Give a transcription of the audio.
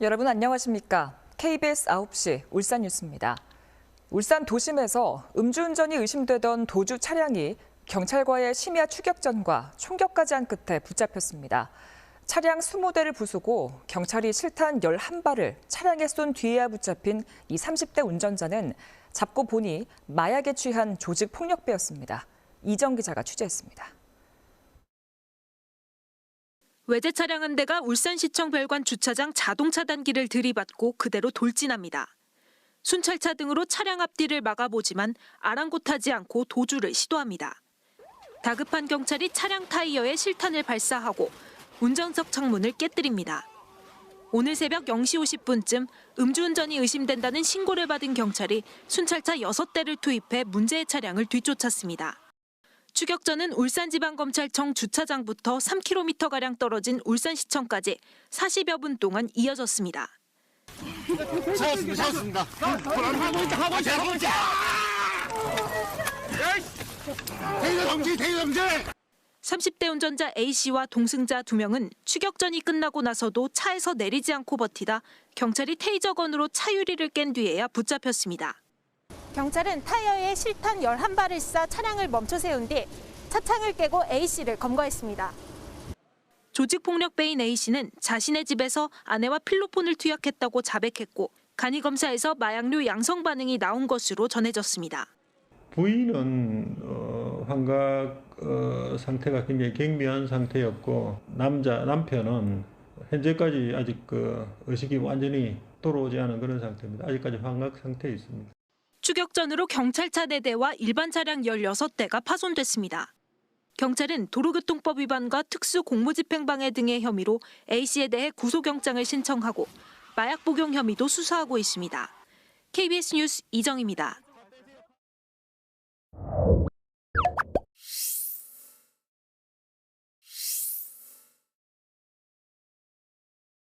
여러분 안녕하십니까? KBS 9시 울산 뉴스입니다. 울산 도심에서 음주운전이 의심되던 도주 차량이 경찰과의 심야 추격전과 총격까지 한 끝에 붙잡혔습니다. 차량 20대를 부수고 경찰이 실탄 11발을 차량에 쏜 뒤에야 붙잡힌 이 30대 운전자는 잡고 보니 마약에 취한 조직 폭력배였습니다. 이정 기자가 취재했습니다. 외제 차량 한 대가 울산시청 별관 주차장 자동 차 단기를 들이받고 그대로 돌진합니다. 순찰차 등으로 차량 앞뒤를 막아보지만 아랑곳하지 않고 도주를 시도합니다. 다급한 경찰이 차량 타이어에 실탄을 발사하고 운전석 창문을 깨뜨립니다. 오늘 새벽 0시 50분쯤 음주운전이 의심된다는 신고를 받은 경찰이 순찰차 6대를 투입해 문제의 차량을 뒤쫓았습니다. 추격전은 울산지방검찰청 주차장부터 3km가량 떨어진 울산시청까지 40여 분 동안 이어졌습니다. 세웠습니다. 세웠습니다. 하고 있다. 하고 있다. 하고 있다. 대유 동지, 대유 동지. 30대 운전자 A씨와 동승자 2명은 추격전이 끝나고 나서도 차에서 내리지 않고 버티다 경찰이 테이저건으로 차 유리를 깬 뒤에야 붙잡혔습니다. 경찰은 타이어에 실탄 11발을 쏴 차량을 멈춰 세운 뒤 차창을 깨고 A씨를 검거했습니다. 조직폭력배인 A씨는 자신의 집에서 아내와 필로폰을 투약했다고 자백했고 간이검사에서 마약류 양성 반응이 나온 것으로 전해졌습니다. 부인은 어, 환각 어, 상태가 굉장히 경미한 상태였고 남자 남편은 현재까지 아직 그 의식이 완전히 돌아오지 않은 그런 상태입니다. 아직까지 환각 상태에 있습니다. 추격전으로 경찰차 4대와 일반 차량 16대가 파손됐습니다. 경찰은 도로교통법 위반과 특수 공무집행방해 등의 혐의로 A씨에 대해 구속영장을 신청하고 마약 복용 혐의도 수사하고 있습니다. KBS 뉴스 이정입니다.